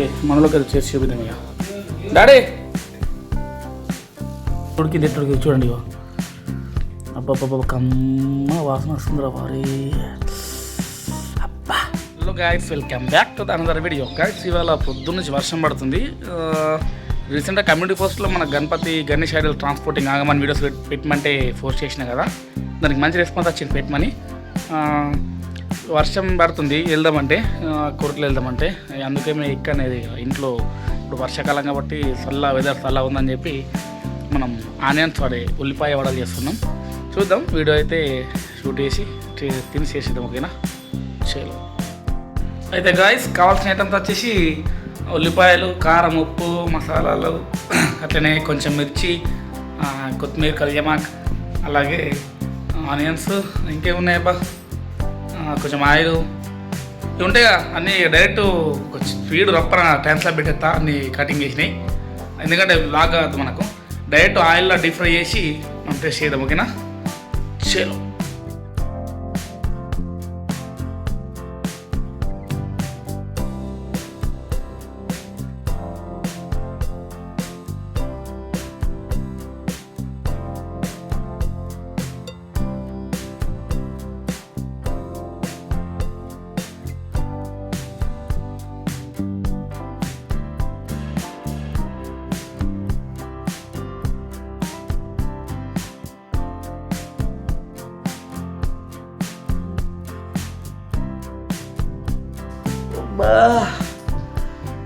Okay మనలోకి అది చేసి చూపిద్దాం ఇక డాడీ ఉడికింది ఎట్టు చూడండి ఇగో. అబ్బాబ్బా కమ్మ వాసన వస్తుందిరా వారి అబ్బా! Hello guys welcome back to the another video guys ఇవాళ పొద్దున్న నుంచి వర్షం పడుతుంది. రీసెంట్గా కమ్యూనిటీ పోస్ట్లో మన గణపతి గణేష్ ఐడల్ ట్రాన్స్పోర్టింగ్ ఆగమని వీడియోస్ పెట్టమంటే ఫోర్స్ చేసిన కదా. దానికి మంచి రెస్పాన్స్ వచ్చింది పెట్టమని. వర్షం పడుతుంది వెళ్దామంటే కొరట్లు వెళ్దామంటే అందుకే మేము ఇక్కడనేది ఇంట్లో ఇప్పుడు వర్షాకాలం కాబట్టి చల్ల వెదర్ చల్ల ఉందని చెప్పి మనం ఆనియన్స్ వాడే ఉల్లిపాయ వడలు చేస్తున్నాం. చూద్దాం వీడియో అయితే షూట్ చేసి తి- తిని చేసేద్దాం ఓకేనా? చేయాలి. అయితే గాయస్ కావాల్సిన ఐటమ్స్ వచ్చేసి ఉల్లిపాయలు కారం ఉప్పు మసాలాలు అట్లనే కొంచెం మిర్చి కొత్తిమీర కళ్యమాక్ అలాగే ఆనియన్స్ ఇంకేమున్నాయబ్బా? కొంచెం ఆయిల్. ఇవి ఉంటాయిగా అన్నీ డైరెక్ట్ కొంచెం స్పీడ్ రప్పన ట్రాన్స్లా పెట్టేస్తా అన్ని కటింగ్ చేసినాయి. ఎందుకంటే లాగ్ కాదు మనకు. డైరెక్ట్ ఆయిల్లో డీప్ ఫ్రై చేసి మనం టేస్ట్ చేద్దాం ఓకేనా చలో.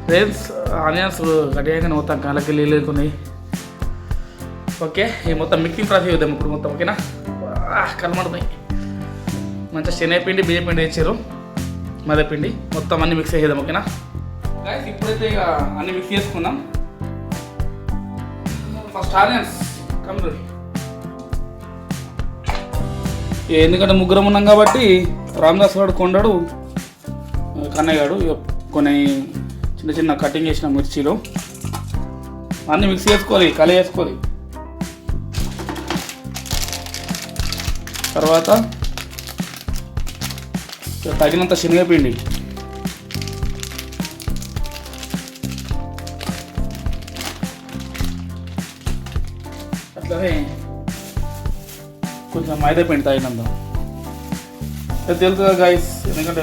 ఫ్రెండ్స్ ఆనియన్స్ కట్ చేయగానే మొత్తం కాళ్ళకి నీళ్ళు వెళ్తున్నాయి ఓకే ఈ మొత్తం మిక్సింగ్ ప్రాసెస్ చేద్దాం ఇప్పుడు మొత్తం ఓకేనా? కలమడుతున్నాయి మంచిగా శనగపిండి బియ్యపిండి వేసారు పిండి మొత్తం అన్ని మిక్స్ చేద్దాం ఓకేనా? Guys, ఇప్పుడైతే ఇక అన్ని మిక్స్ చేసుకుందాం. ఫస్ట్ ఆనియన్స్ కంప్లీట్ ఎందుకంటే ముగ్గురం ఉన్నాం కాబట్టి రామదాస్ గారు కొండడు కన్నయ్య గారు ఇక కొన్ని చిన్న చిన్న కటింగ్ చేసిన మిర్చీలు. అన్నీ మిక్స్ చేసుకోవాలి కల వేసుకోవాలి తర్వాత ఇక తగినంత శనగపిండి. అట్లనే కొంచెం మైదా పిండి తగినంత తెలుసు గాయస్ ఎందుకంటే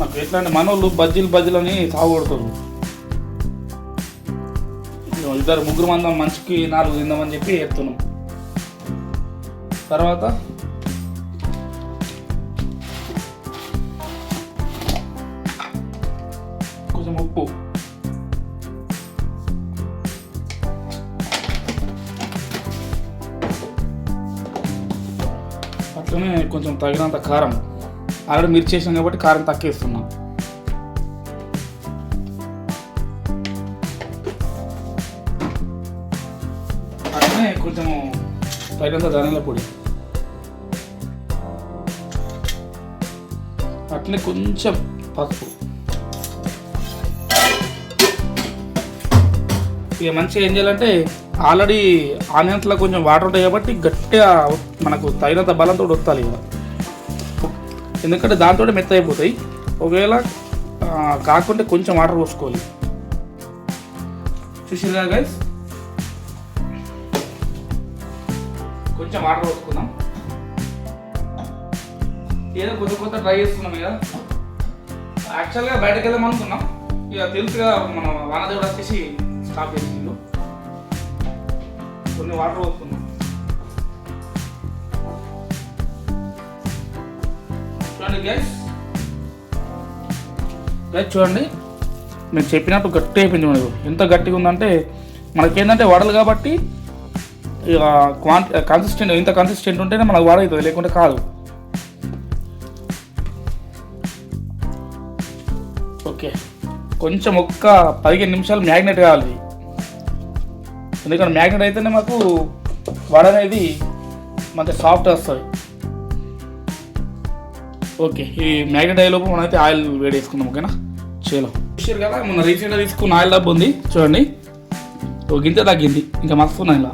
నాకు ఎట్లా అంటే మనోళ్ళు బజ్జీలు బజ్జీలు అని సాగుపడతారు ఇద్దరు ముగ్గురు మందం మంచికి నాలుగు తిందామని చెప్పి ఎత్తున్నాం తర్వాత? కొంచెం ఉప్పు. అట్లనే కొంచెం తగినంత కారం. ఆల్రెడీ మిర్చి చేసాం కాబట్టి కారం తక్కువేస్తున్నాం అట్లనే కొంచెం తగినంత ధనియాల పొడి. అట్లనే కొంచెం పసుపు. ఇక మంచిగా ఏం చేయాలంటే ఆల్రెడీ ఆనియన్స్లో కొంచెం వాటర్ ఉంటాయి కాబట్టి గట్టిగా మనకు తగినంత బలంతో వస్తాలి ఇక. ఎందుకంటే దాంతో మెత్త అయిపోతాయి. ఒకవేళ కాకుంటే కొంచెం వాటర్ పోసుకోవాలి. చూసిందా గైస్ కొంచెం వాటర్ పోసుకుందాం. ఏదో కొత్త కొత్త ట్రై చేస్తున్నాం ఇక. యాక్చువల్గా బయటకు వెళ్దాం అనుకున్నాం. ఇక తెలుసుగా మన వానదేవుడు వచ్చేసి స్టాప్ చేసిండు. కొన్ని వాటర్ పోసుకున్నాం చూడండి గ్యాస్ గ్యాస్ చూడండి. నేను చెప్పినట్టు గట్టి అయిపోయింది మనకు. ఎంత గట్టిగా ఉందంటే మనకేంటంటే వడలు కాబట్టి ఇక క్వాంటి కన్సిస్టెంట్ ఇంత కన్సిస్టెంట్ ఉంటేనే మనకు వడ లేకుంటే కాదు. ఓకే. కొంచెం ఒక్క పదిహేను నిమిషాలు మ్యాగ్నెట్ కావాలి. ఎందుకంటే మ్యాగ్నెట్ అయితేనే మాకు వడ అనేది మంచి సాఫ్ట్ వస్తుంది. ఓకే ఈ మ్యాగ్నెట్ అయ్యేలోపు మనం అయితే ఆయిల్ వేడి వేసుకుందాం ఓకేనా? చేలో చూసారు కదా మొన్న రీసెంట్గా తీసుకున్న ఆయిల్ డబ్బు ఉంది. చూడండి. ఓ గింత తగ్గింది ఇంకా మస్తు ఉన్నాయి ఇలా.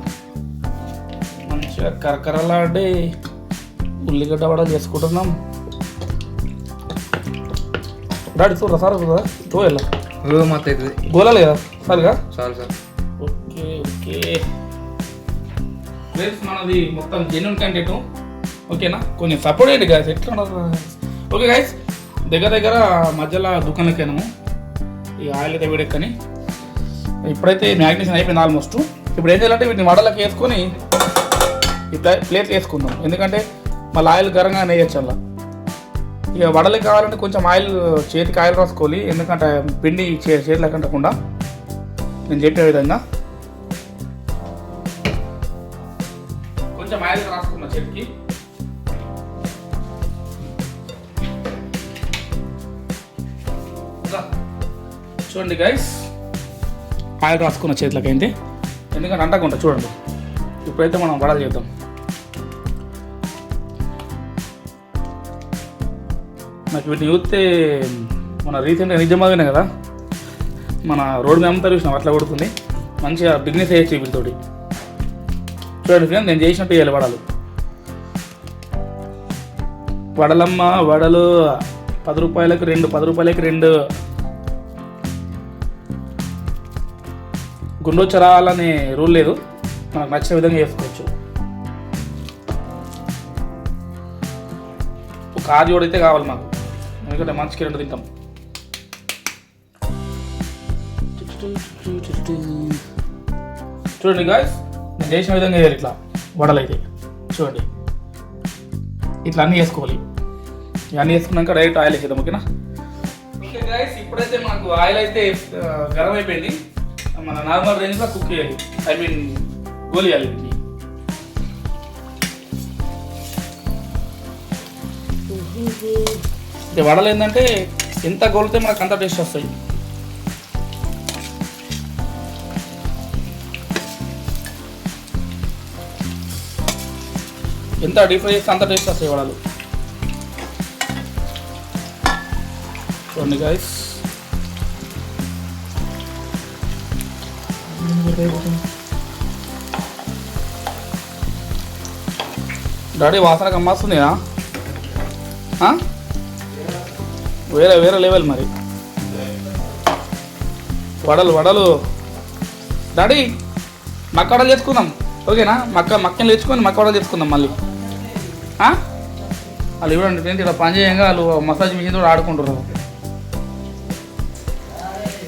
మంచిగా కరకరలాడే ఉల్లిగడ్డ వడ చేసుకుంటున్నాం. డాడీ చూడరా సార్ చూడరా? తో ఎలా గోలాలి కదా సరిగా? చాలు సార్ ఓకే ఓకే. ఫ్రెండ్స్ మనది మొత్తం జెన్యున్ కంటెంట్ ఓకేనా? కొంచెం సపోర్ట్ అయ్యండి గాయస్ ఎట్లా ఉండదు ఓకే గైస్ దగ్గర దగ్గర మధ్యలో దుకాణంకి వెళ్ళాము ఈ ఆయిల్ అయితే వేడెక్కని. ఇప్పుడైతే మ్యాగ్నేషన్ అయిపోయింది ఆల్మోస్ట్ ఇప్పుడు ఏం చేయాలంటే వీటిని వడలకు వేసుకొని ఈ ప్లే వేసుకుందాం. ఎందుకంటే మళ్ళీ ఆయిల్ గరంగా వేయచ్చు అలా. ఇక వడలకి కావాలంటే కొంచెం ఆయిల్ చేతికి ఆయిల్ రాసుకోవాలి. ఎందుకంటే పిండి చే- చేతిలో కంటకుండా నేను చెప్పే విధంగా. కొంచెం ఆయిల్ రాసుకున్నా చేతికి. చూడండి గైస్ ఆయిల్ రాసుకున్న చేతులకి అయింది ఎందుకంటే అంటకుండా చూడండి. ఇప్పుడైతే మనం వడలు చేద్దాం. నాకు వీటిని చూస్తే మన రీసెంట్గా నిజమాగానే కదా? మన రోడ్ మీద అంతా చూసినాం అట్లా కొడుతుంది. మంచిగా బిజినెస్ చేయొచ్చు వీటితోటి చూడండి ఫ్రెండ్ నేను చేసినట్టు చేయాలి వడలు. వడలమ్మ వడలు పది రూపాయలకు రెండు పది రూపాయలకి రెండు గుండొచ్చరాలనే రూల్ లేదు. మనకు నచ్చిన విధంగా చేసుకోవచ్చు. ఒక ఆరు జోడైతే కావాలి మాకు. ఎందుకంటే మంచికి రెండు తింటాం. చూడండి గాయస్ నేను చేసిన విధంగా వేయాలి ఇట్లా. వడలు అయితే చూడండి. ఇట్లా అన్నీ వేసుకోవాలి. ఇవన్నీ వేసుకున్నాక డైరెక్ట్ ఆయిల్ వేసేద్దాం ఓకేనా ఓకే గాయస్ ఇప్పుడైతే మనకు ఆయిల్ అయితే గరం అయిపోయింది. మన నార్మల్ రేంజ్లో కుక్ చేయాలి. ఐ మీన్ గోలియాలి వడలు ఏంటంటే ఎంత గోలితే మనకు అంత టేస్ట్ వస్తాయి. ఎంత డీప్ ఫ్రై చేస్తే అంత టేస్ట్ వస్తాయి వడలు. చూడండి గాయస్ డాడీ వాసన కమ్మస్తుందినా? వేరే వేరే లెవెల్ మరి. వడలు వడలు. డాడీ మక్క వడలు చేసుకుందాం. ఓకేనా? మక్క మక్కని తెచ్చుకొని మక్క వడలు చేసుకుందాం మళ్ళీ. వాళ్ళు ఇవ్వండి ఫ్రెండ్స్ ఇలా పని చేయంగా వాళ్ళు మసాజ్ మిషన్ కూడా ఆడుకుంటారు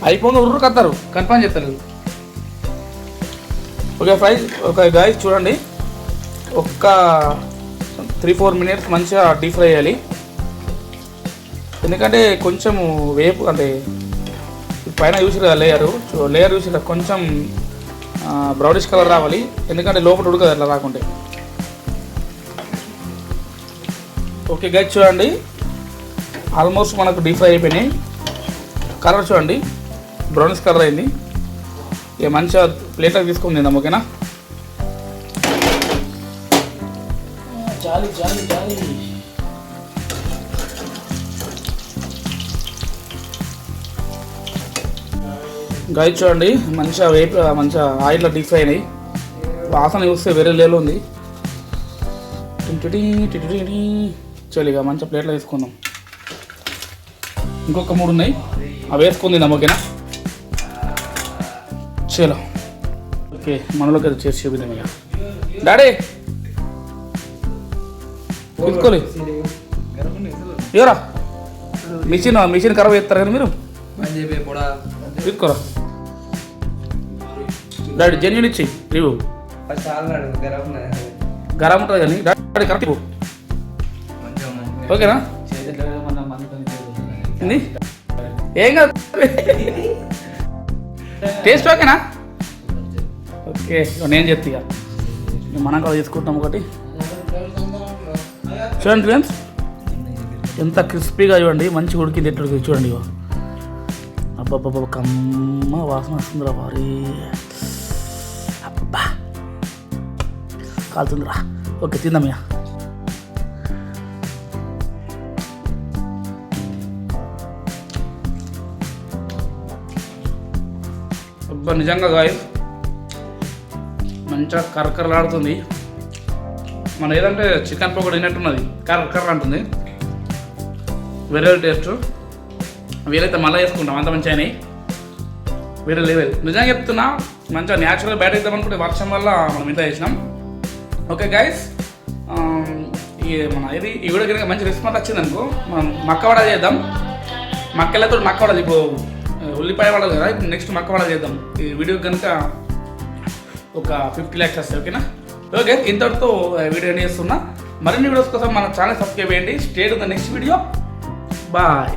అయిపోయిన ఉర్రు కత్తారు కన్ఫర్మ్ చేస్తారు ఓకే ఫ్రై ఒక గాయ చూడండి. ఒక్క త్రీ ఫోర్ మినిట్స్ మంచిగా డీప్ ఫ్రై చేయాలి. ఎందుకంటే కొంచెం వేపు అంటే పైన చూసి లేయర్ లేయర్ చూసి కొంచెం బ్రౌనిష్ కలర్ రావాలి. ఎందుకంటే లోపల ఉడకదు అట్లా రాకుంటే. ఓకే గైజ్ చూడండి. ఆల్మోస్ట్ మనకు డీప్ ఫ్రై అయిపోయినాయి. కలర్ చూడండి. బ్రౌనిష్ కలర్ అయింది. ఇక మంచిగా ప్లేట్లోకి తీసుకొని తిందాం ఓకేనా? జాలి జాలి జాలి. గాయ చూడండి మంచిగా వేపి మంచిగా ఆయిల్లో డీప్ ఫ్రై అయినాయి. వాసన చూస్తే వేరే లేలు ఉంది. చలిగా మంచిగా ప్లేట్లో వేసుకుందాం. ఇంకొక మూడు ఉన్నాయి. అవి వేసుకుంది ఓకేనా? చలో ఓకే మనలోకి అది చేసి చూపిద్దాం ఇక డాడీ! తీసుకోలే ఎవరా? మిషన్ మిషన్ ఖరాబ్ చేస్తారు కదా మీరు? తీసుకోరా డాడీ జెన్యున్ ఇచ్చి రివ్యూ నాడు గరం ఉంటుంది కానీ డాడీ కరెక్ట్. ఓకేనా? ఏం కాదు. టేస్ట్ ఓకేనా ఓకే నేను చెప్తా ఇక మనం కూడా తీసుకుంటాం ఒకటి. చూడండి ఫ్రెండ్స్ ఎంత క్రిస్పీగా చూడండి మంచి ఉడికింది ఎట్టు చూడండి ఇవ్వ అబ్బబ్బబ్బ కమ్మ వాసన వస్తుందిరా వారి అబ్బా కాలుతుందిరా. ఓకే తిందామయ్యా ఇక నిజంగా గాయ మంచిగా కర్రకర్రలాడుతుంది మనం ఏదంటే చికెన్ పకోడీ తిన్నట్టున్నది. కర్ర కర్ర అంటుంది వేరే టేస్ట్ వీలైతే మళ్ళీ వేసుకుంటాం. అంత మంచి అయినాయి. వేరే లెవెల్ నిజంగా చెప్తున్నా మంచిగా న్యాచురల్ బ్యాట్ ఇద్దాం అనుకుంటే వర్షం వల్ల మనం ఇంత చేసినాం. ఓకే గైస్ ఈ మన ఇది ఈ వీడియో కనుక మంచి రెస్పాన్స్ వచ్చింది అనుకో మనం మక్కవడ చేద్దాం. మక్కలతో మక్కవడ ఇప్పుడు ఉల్లిపాయ వడ కదా? ఇప్పుడు నెక్స్ట్ మక్క వడ చేద్దాం. ఈ వీడియో కనుక ఒక ఫిఫ్టీ ల్యాక్స్ వస్తాయి ఓకేనా ఓకే ఇంతటితో వీడియో చేస్తున్నా? మరిన్ని వీడియోస్ కోసం మన ఛానల్ సబ్స్క్రైబ్ చేయండి. State the next video bye